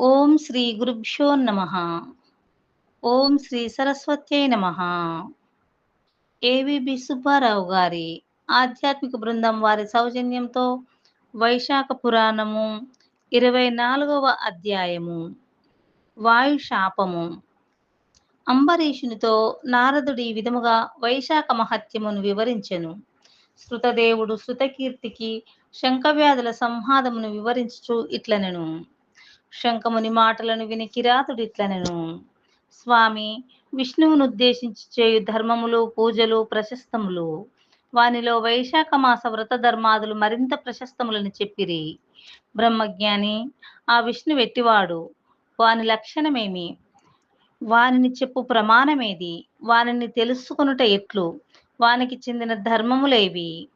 ఓం శ్రీ గురుభ్యో నమ. ఓం శ్రీ సరస్వత్యై నమ. ఏవిబి సుబ్బారావు గారి ఆధ్యాత్మిక బృందం వారి సౌజన్యంతో వైశాఖ పురాణము ఇరవై నాలుగవ అధ్యాయము. వాయు శాపము. అంబరీషునితో నారదుడు ఈ విధముగా వైశాఖ మహత్యమును వివరించెను. శృతదేవుడు శృతకీర్తికి శంఖవ్యాధుల సంహాదమును వివరించుచు ఇట్లనెను. శంఖముని మాటలను విని కిరాతుడు ఇట్లనెను. స్వామి విష్ణువును ఉద్దేశించి చేయు ధర్మములు పూజలు ప్రశస్తములు. వానిలో వైశాఖ మాస వ్రత ధర్మాదులు మరింత ప్రశస్తములని చెప్పిరి. బ్రహ్మజ్ఞాని ఆ విష్ణు వెట్టివాడు. వాని లక్షణమేమి? వానిని చెప్పు ప్రమాణమేది? వానిని తెలుసుకొనుట ఎట్లు? వానికి చెందిన ధర్మములేవి?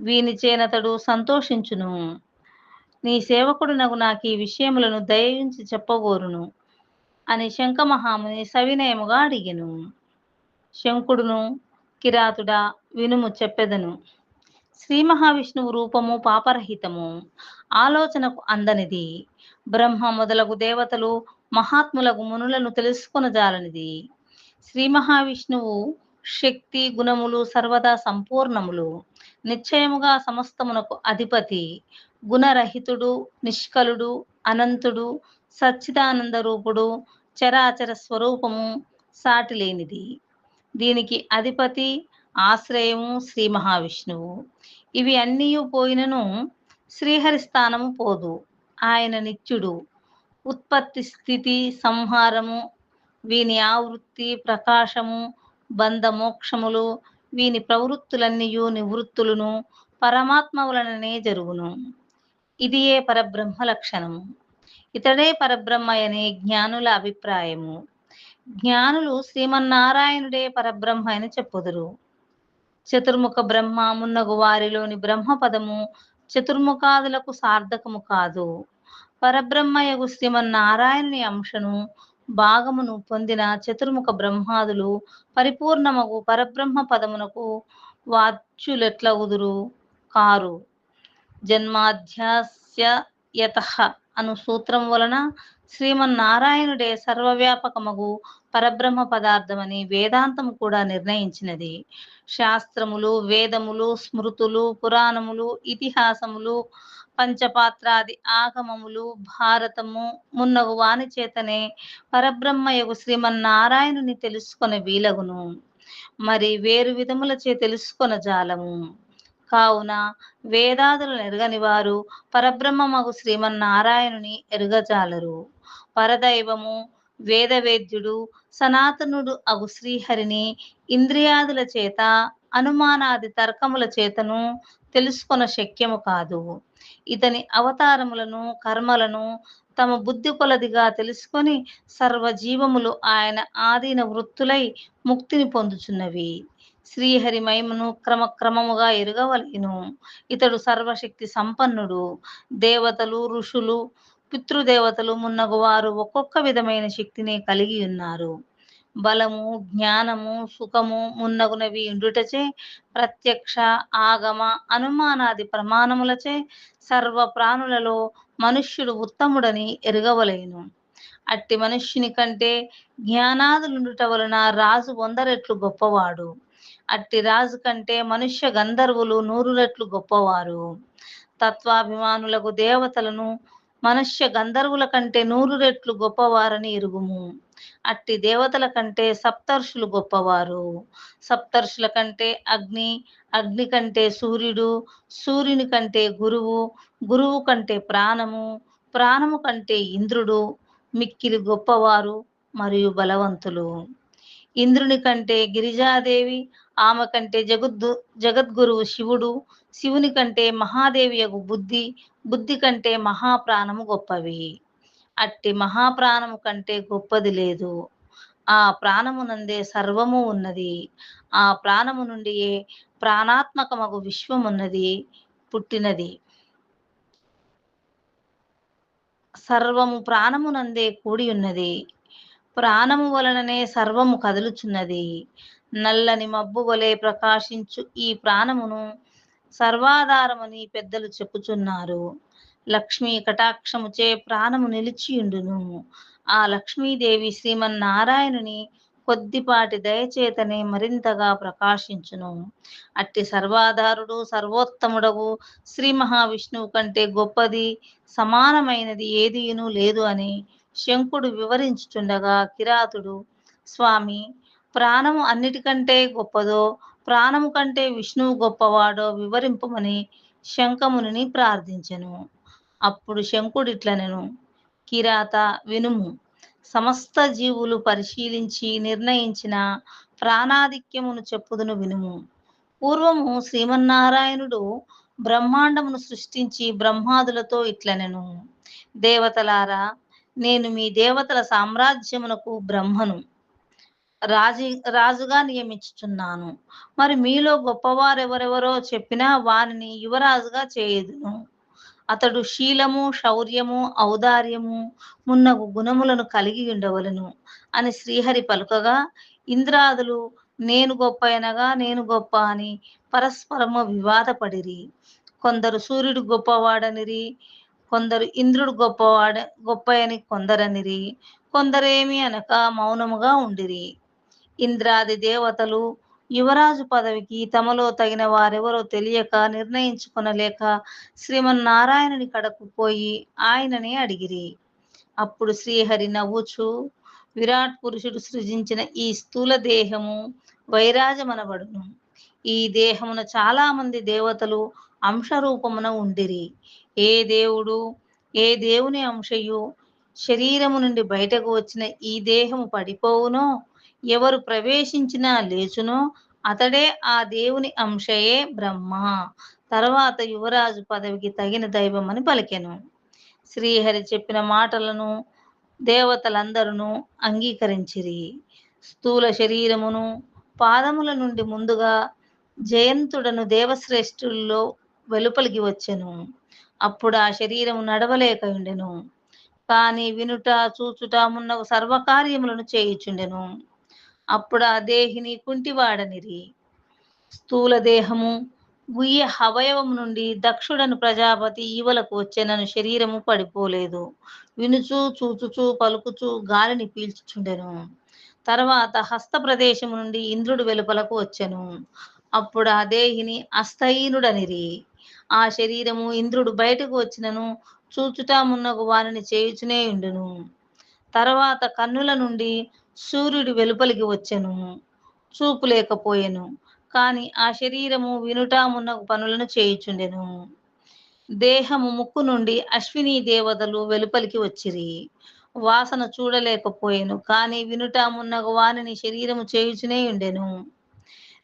వీని చేనతడు సంతోషించును. నీ సేవకుడు నగు నాకు ఈ విషయములను దయించి చెప్పగోరును అని శంఖమహాముని సవినయముగా అడిగెను. శంకుడును కిరాతుడా వినుము చెప్పెదను. శ్రీ మహావిష్ణువు రూపము పాపరహితము. ఆలోచనకు అందనిది. బ్రహ్మ మొదలగు దేవతలు మహాత్ములకు మునులను తెలుసుకొనజాలనిది శ్రీ మహావిష్ణువు శక్తి గుణములు సర్వదా సంపూర్ణములు. నిశ్చయముగా సమస్తమునకు అధిపతి గుణరహితుడు నిష్కలుడు అనంతుడు సచ్చిదానంద రూపుడు చరాచర స్వరూపము సాటి లేనిది దీనికి అధిపతి ఆశ్రయము శ్రీ మహావిష్ణువు. ఇవి అన్నీ పోయినను శ్రీహరి స్థానము పోదు. ఆయన నిత్యుడు. ఉత్పత్తి స్థితి సంహారము వీని ఆవృత్తి ప్రకాశము బంధ మోక్షములు వీని ప్రవృత్తులన్నీయు నివృత్తులను పరమాత్మ వలననే జరుగును. ఇది ఏ పరబ్రహ్మ లక్షణము. ఇతడే పరబ్రహ్మ అనే జ్ఞానుల అభిప్రాయము. జ్ఞానులు శ్రీమన్నారాయణుడే పరబ్రహ్మ అని చెప్పుదురు. చతుర్ముఖ బ్రహ్మ మున్నగు వారిలోని బ్రహ్మ పదము చతుర్ముఖాదులకు సార్థకము కాదు. పరబ్రహ్మయగు శ్రీమన్నారాయణుని అంశను భాగమును పొందిన చతుర్ముఖ బ్రహ్మాదులు పరిపూర్ణమగు పరబ్రహ్మ పదమునకు వాచ్యులెట్ల ఉదురు కారు. జన్మాధ్యాస్య యత అను సూత్రం వలన శ్రీమన్నారాయణుడే సర్వవ్యాపకమగు పరబ్రహ్మ పదార్థమని వేదాంతము కూడా నిర్ణయించినది. శాస్త్రములు వేదములు స్మృతులు పురాణములు ఇతిహాసములు పంచపాత్రాది ఆగమములు భారతము మున్నగు వాని చేతనే పరబ్రహ్మయగు శ్రీమన్నారాయణుని తెలుసుకొని వీలగును. మరి వేరు విధములచే తెలుసుకొన జాలము. కావున వేదాదులు ఎరగని వారు పరబ్రహ్మమగు శ్రీమన్నారాయణుని ఎరుగజాలరు. పరదైవము వేదవేద్యుడు సనాతనుడు అగు శ్రీహరిని ఇంద్రియాదుల చేత అనుమానాది తర్కముల చేతను తెలుసుకొన శక్యము కాదు. ఇతని అవతారములను కర్మలను తమ బుద్ధి కొలదిగా తెలుసుకొని సర్వజీవములు ఆయన ఆధీన వృత్తులై ముక్తిని పొందుచున్నవి. శ్రీహరి మహిమను క్రమక్రమముగా ఎరుగవలేను. ఇతడు సర్వశక్తి సంపన్నుడు. దేవతలు ఋషులు పితృదేవతలు మున్నగు వారు ఒక్కొక్క విధమైన శక్తిని కలిగి ఉన్నారు. బలము జ్ఞానము సుఖము మున్నగునవి ఉండుటచే ప్రత్యక్ష ఆగమ అనుమానాది ప్రమాణములచే సర్వ ప్రాణులలో మనుష్యుడు ఉత్తముడని ఎరగవలేను. అట్టి మనుష్యుని కంటే జ్ఞానాదులుండుట వలన రాజు వందరెట్లు గొప్పవాడు. అట్టి రాజు కంటే మనుష్య గంధర్వులు నూరు రెట్లు గొప్పవారు. తత్వాభిమానులకు దేవతలను మనుష్య గంధర్వుల కంటే నూరు రెట్లు గొప్పవారని ఎరుగుము. అట్టి దేవతల కంటే సప్తర్షులు గొప్పవారు. సప్తర్షుల కంటే అగ్ని అగ్ని కంటే సూర్యుడు సూర్యుని కంటే గురువు గురువు కంటే ప్రాణము ప్రాణము కంటే ఇంద్రుడు మిక్కిలి గొప్పవారు మరియు బలవంతులు. ఇంద్రుని కంటే గిరిజాదేవి ఆమె కంటే జగద్దు జగద్గురువు శివుడు శివుని కంటే మహాదేవి యొక్క బుద్ధి బుద్ధి కంటే మహాప్రాణము గొప్పవి. అట్టి మహాప్రాణము కంటే గొప్పది లేదు. ఆ ప్రాణమునందే సర్వము ఉన్నది. ఆ ప్రాణము నుండియే ప్రాణాత్మకమగు విశ్వమున్నది పుట్టినది. సర్వము ప్రాణమునందే కూడి ఉన్నది ప్రాణము వలననే సర్వము కదులుచున్నది. నల్లని మబ్బు వలె ప్రకాశించు ఈ ప్రాణమును సర్వాధారమని పెద్దలు చెప్పుచున్నారు. లక్ష్మీ కటాక్షముచే ప్రాణము నిలిచియుండును. ఆ లక్ష్మీదేవి శ్రీమన్నారాయణుని కొద్దిపాటి దయచేతనే మరింతగా ప్రకాశించును. అట్టి సర్వాధారుడు సర్వోత్తముడవు శ్రీ మహావిష్ణువు కంటే గొప్పది సమానమైనది ఏదీను లేదు అని శంకుడు వివరించుచుండగా కిరాతుడు స్వామి ప్రాణము అన్నిటికంటే గొప్పదో ప్రాణము కంటే విష్ణువు గొప్పవాడో వివరింపమని శంకమునిని ప్రార్థించెను. అప్పుడు శంకుడిట్లనెను కిరాత వినుము. సమస్త జీవులు పరిశీలించి నిర్ణయించిన ప్రాణాధిక్యమును చెప్పుదును వినుము. పూర్వము శ్రీమన్నారాయణుడు బ్రహ్మాండమును సృష్టించి బ్రహ్మాదులతో ఇట్లనెను దేవతలారా నేను మీ దేవతల సామ్రాజ్యమునకు బ్రహ్మను రాజు రాజుగా నియమించుచున్నాను. మరి మీలో గొప్పవారెవరెవరో చెప్పినా వారిని యువరాజుగా చేయదును. అతడు శీలము శౌర్యము ఔదార్యము మున్నగు గుణములను కలిగి ఉండవలను అని శ్రీహరి పలుకగా ఇంద్రాదులు నేను గొప్ప అనగా నేను గొప్ప అని పరస్పరము వివాదపడిరి. కొందరు సూర్యుడు గొప్పవాడనిరి కొందరు ఇంద్రుడు గొప్పవాడ గొప్పయని కొందరనిరి కొందరేమి అనక మౌనముగా ఉండిరి. ఇంద్రాది దేవతలు యువరాజు పదవికి తమలో తగిన వారెవరో తెలియక నిర్ణయించుకొనలేక శ్రీమన్నారాయణుని కడకు పోయి ఆయననే అడిగిరి. అప్పుడు శ్రీహరి నవ్వుచు విరాట్ పురుషుడు సృజించిన ఈ స్థూల దేహము వైరాజమనబడును. ఈ దేహమున చాలా మంది దేవతలు అంశరూపమున ఉండిరి. ఏ దేవుడు ఏ దేవుని అంశయు శరీరము నుండి బయటకు వచ్చిన ఈ దేహము పడిపోవునో ఎవరు ప్రవేశించినా లేచునో అతడే ఆ దేవుని అంశయే బ్రహ్మ. తర్వాత యువరాజు పదవికి తగిన దైవం అని పలికెను. శ్రీహరి చెప్పిన మాటలను దేవతలందరూ అంగీకరించిరి. స్థూల శరీరమును పాదముల నుండి ముందుగా జయంతుడను దేవశ్రేష్ఠుల్లో వెలుపలికి వచ్చెను. అప్పుడు ఆ శరీరము నడవలేక ఉండెను. కానీ వినుట చూచుట మున్న సర్వకార్యములను చేయుచుండెను. అప్పుడు ఆ దేహిని కుంటివాడనిరి. స్థూల దేహము గుయ్య అవయవం నుండి దక్షుడను ప్రజాపతి ఈవలకు వచ్చేనను శరీరము పడిపోలేదు. వినుచు చూచుచు పలుకుచు గాలిని పీల్చుచుండెను. తర్వాత హస్త ప్రదేశము నుండి ఇంద్రుడు వెలుపలకు వచ్చెను. అప్పుడు ఆ దేహిని అస్థయీనుడనిరి ఆ శరీరము ఇంద్రుడు బయటకు వచ్చినను చూచుటా మున్నగు వారిని చేయుచునే ఉండును. తర్వాత కన్నుల నుండి సూర్యుడు వెలుపలికి వచ్చెను. చూపు లేకపోయెను. కాని ఆ శరీరము వినుటామున్న పనులను చేయుచుండెను. దేహము ముక్కు నుండి అశ్విని దేవతలు వెలుపలికి వచ్చిరి. వాసన చూడలేకపోయెను. కానీ వినుటామున్న వానిని శరీరము చేయుచునే ఉండెను.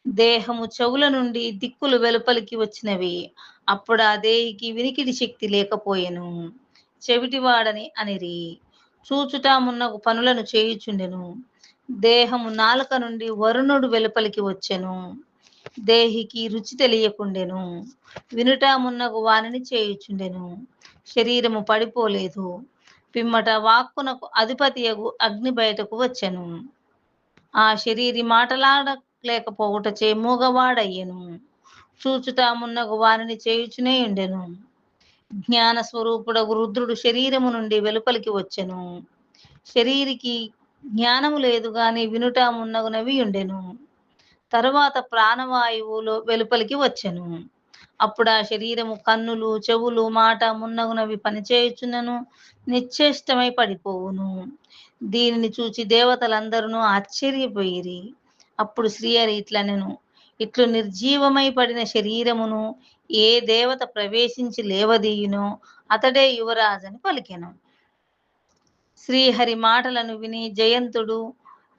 దేహము చెవుల నుండి దిక్కులు వెలుపలికి వచ్చినవి. అప్పుడు ఆ దేహికి వినికిడి శక్తి లేకపోయెను. చెవిటివాడని అనిరి. చూచుటామున్నకు పనులను చేయుచుండెను. దేహము నాలుక నుండి వరుణుడు వెలుపలికి వచ్చెను. దేహికి రుచి తెలియకుండెను. వినుటామున్నగు వానిని చేయుచుండెను. శరీరము పడిపోలేదు. పిమ్మట వాక్కునకు అధిపతియగు అగ్ని బయటకు వచ్చెను. ఆ శరీరి మాటలాడలేకపోవుటచే మూగవాడయెను చూచుటామున్నకు వానిని చేయుచునే ఉండెను. జ్ఞాన స్వరూపుడగు రుద్రుడు శరీరము నుండి వెలుపలికి వచ్చెను. శరీరికి జ్ఞానము లేదు గాని వినుట మున్నగునవి ఉండెను తరువాత ప్రాణవాయువులో వెలుపలికి వచ్చెను. అప్పుడు ఆ శరీరము కన్నులు చెవులు మాట మున్నగునవి పనిచేయుచున్నను నిశ్చేష్టమై పడిపోవును. దీనిని చూచి దేవతలందరూ ఆశ్చర్యపోయిరి. అప్పుడు శ్రీహరి ఇట్లనెను ఇట్లు నిర్జీవమై పడిన శరీరమును ఏ దేవత ప్రవేశించి లేవదీయును అతడే యువరాజని పలికెను. శ్రీహరి మాటలను విని జయంతుడు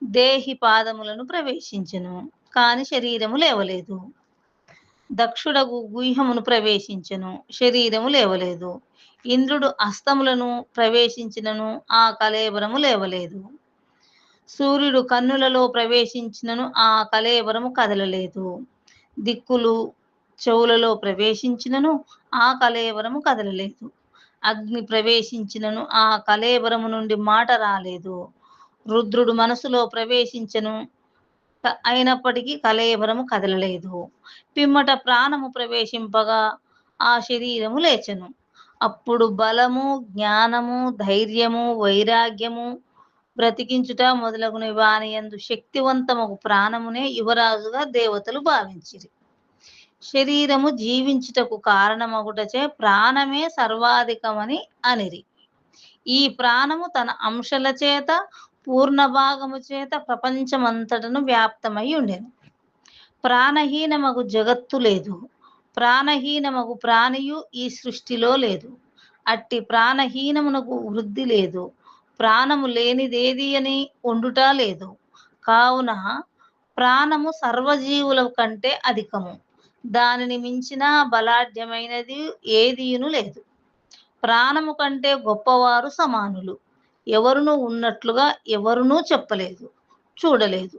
దేహి పాదములను ప్రవేశించెను కాని శరీరము లేవలేదు. దక్షుడగు గుహ్యమును ప్రవేశించెను శరీరము లేవలేదు. ఇంద్రుడు అస్తములను ప్రవేశించినను ఆ కలేబరము లేవలేదు. సూర్యుడు కన్నులలో ప్రవేశించినను ఆ కలేవరము కదలలేదు. దిక్కులు చెవులలో ప్రవేశించినను ఆ కలేవరము కదలలేదు. అగ్ని ప్రవేశించినను ఆ కలేవరము నుండి మాట రాలేదు. రుద్రుడు మనసులో ప్రవేశించను అయినప్పటికీ కలేవరము కదలలేదు. పిమ్మట ప్రాణము ప్రవేశింపగా ఆ శరీరము లేచను. అప్పుడు బలము జ్ఞానము ధైర్యము వైరాగ్యము బ్రతికించుట మొదలగున వాని యందు శక్తివంతమగు ప్రాణమునే యువరాజుగా దేవతలు భావించిరి. శరీరము జీవించుటకు కారణమగుటచే ప్రాణమే సర్వాధికమని అనిరి. ఈ ప్రాణము తన అంశల చేత పూర్ణ భాగము చేత ప్రపంచమంతటను వ్యాప్తమై ఉండెను. ప్రాణహీనమగు జగత్తు లేదు. ప్రాణహీనమగు ప్రాణియు ఈ సృష్టిలో లేదు. అట్టి ప్రాణహీనమునకు వృద్ధి లేదు. ప్రాణము లేనిదేది అని ఉండుట లేదు. కావున ప్రాణము సర్వజీవుల కంటే అధికము. దానిని మించిన బలాఢ్యమైనది ఏదీను లేదు. ప్రాణము కంటే గొప్పవారు సమానులు. ఎవరునూ ఉన్నట్లుగా ఎవరునూ చెప్పలేదు చూడలేదు.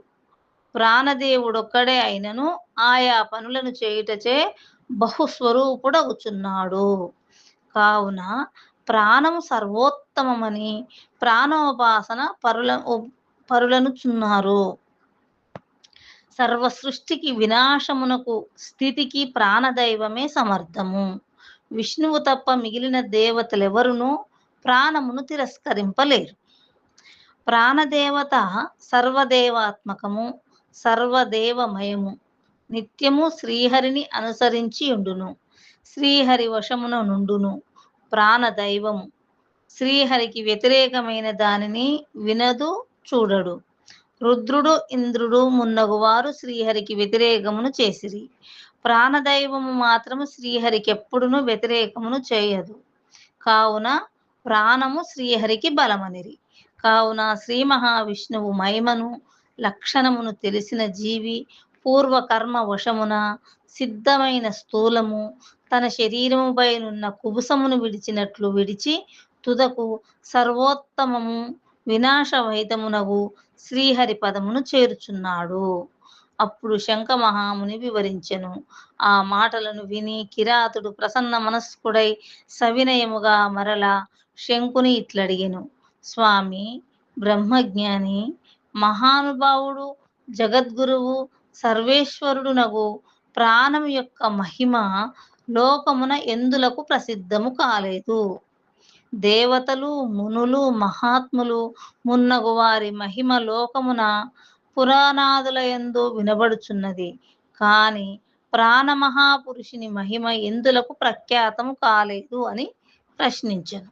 ప్రాణదేవుడొక్కడే అయినను ఆయా పనులను చేయుటచే బహుస్వరూపుడవుచున్నాడు. కావున ప్రాణము సర్వోత్తమమని ప్రాణోపాసన పరుల చున్నారు సర్వ సృష్టికి వినాశమునకు స్థితికి ప్రాణదైవమే సమర్థము. విష్ణువు తప్ప మిగిలిన దేవతలెవరునూ ప్రాణమును తిరస్కరింపలేరు. ప్రాణదేవత సర్వదేవాత్మకము సర్వదేవమయము. నిత్యము శ్రీహరిని అనుసరించి ఉండును. శ్రీహరి వశమున నుండును. ప్రాణదైవము. శ్రీహరికి వ్యతిరేకమైన దానిని వినదు చూడడు. రుద్రుడు ఇంద్రుడు మున్నగువారు శ్రీహరికి వ్యతిరేకమును చేసిరి. ప్రాణదైవము మాత్రము శ్రీహరికి ఎప్పుడును వ్యతిరేకమును చేయదు. కావున ప్రాణము శ్రీహరికి బలమనిరి. కావున శ్రీ మహావిష్ణువు మహిమను లక్షణమును తెలిసిన జీవి పూర్వకర్మ వశమున సిద్ధమైన స్థూలము తన శరీరముపై నున్న కుబుసమును విడిచినట్లు విడిచి తుదకు సర్వోత్తమము వినాశవహితమునగు శ్రీహరి పదమును చేరుచున్నాడు. అప్పుడు శంఖ మహాముని వివరించెను. ఆ మాటలను విని కిరాతుడు ప్రసన్న మనస్కుడై సవినయముగా మరల శంకుని ఇట్లడిగెను. స్వామి బ్రహ్మజ్ఞాని మహానుభావుడు జగద్గురువు సర్వేశ్వరుడు నగు ప్రాణం యొక్క మహిమ లోకమున ఎందులకు ప్రసిద్ధము కాలేదు. దేవతలు మునులు మహాత్ములు మున్నగు వారి మహిమ లోకమున పురాణాదుల ఎందు వినబడుచున్నది. కాని ప్రాణమహాపురుషుని మహిమ ఎందులకు ప్రఖ్యాతము కాలేదు అని ప్రశ్నించను.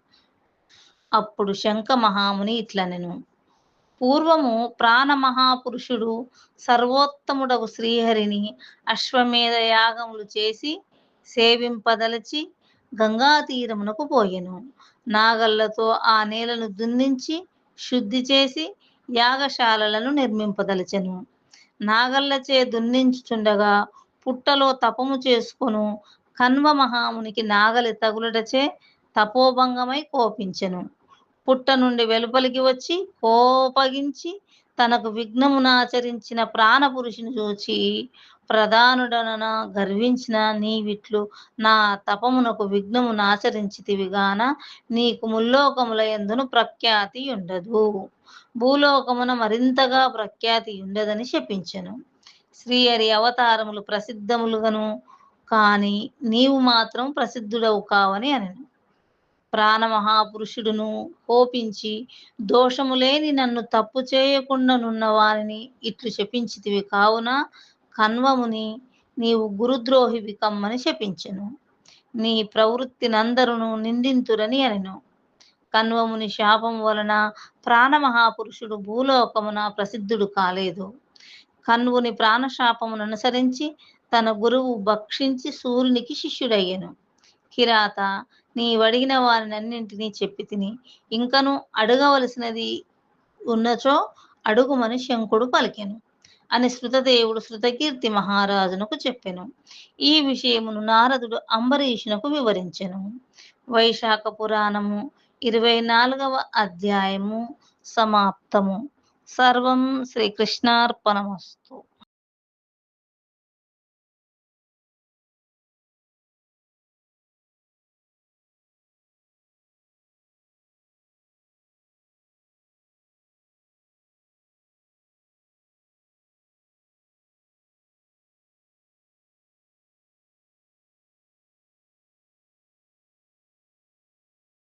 అప్పుడు శంఖ మహాముని ఇట్లనెను. పూర్వము ప్రాణమహాపురుషుడు సర్వోత్తముడగు శ్రీహరిని అశ్వమేధ యాగములు చేసి సేవింపదలచి గంగా తీరమునకు పోయెను. నాగళ్ళతో ఆ నేలను దున్నించి శుద్ధి చేసి యాగశాలలను నిర్మింపదలచెను. నాగళ్ళచే దున్నించుచుండగా పుట్టలో తపము చేసుకొను కన్వ మహామునికి నాగలి తగులటచే తపోభంగమై కోపించెను. పుట్ట నుండి వెలుపలికి వచ్చి కోపగించి తనకు విఘ్నమునాచరించిన ప్రాణపురుషుని చూచి ప్రధానుడన గర్వించిన నీవిట్లు నా తపమునకు విఘ్నమునాచరించితివి గాన నీకు ముల్లోకముల ఎందును ప్రఖ్యాతి ఉండదు. భూలోకమున మరింతగా ప్రఖ్యాతి ఉండదని శపించెను. శ్రీహరి అవతారములు ప్రసిద్ధములుగను కాని నీవు మాత్రం ప్రసిద్ధుడవు కావని అనెను. ప్రాణమహాపురుషుడును కోపించి దోషము లేని నన్ను తప్పు చేయకుండా నున్న వారిని ఇట్లు శపించితివి కావున? కన్వముని నీవు గురుద్రోహివి కమ్మని శపించెను నీ ప్రవృత్తినందరును నిందింతురని అనెను. కన్వముని శాపం వలన ప్రాణమహాపురుషుడు భూలోకమున ప్రసిద్ధుడు కాలేదు. కన్వుని ప్రాణశాపమును అనుసరించి తన గురువు భక్షించి సూర్యునికి శిష్యుడయ్యను. కిరాత నీవడిగిన వారినన్నింటినీ చెప్పి తిని ఇంకను అడగవలసినది ఉన్నచో అడుగుమని శంకుడు పలికెను. అని శృతదేవుడు శృతకీర్తి మహారాజునకు చెప్పెను. ఈ విషయమును నారదుడు అంబరీషునకు వివరించెను. వైశాఖ పురాణము ఇరవై నాలుగవ అధ్యాయము సమాప్తము. సర్వం శ్రీకృష్ణార్పణమస్తు.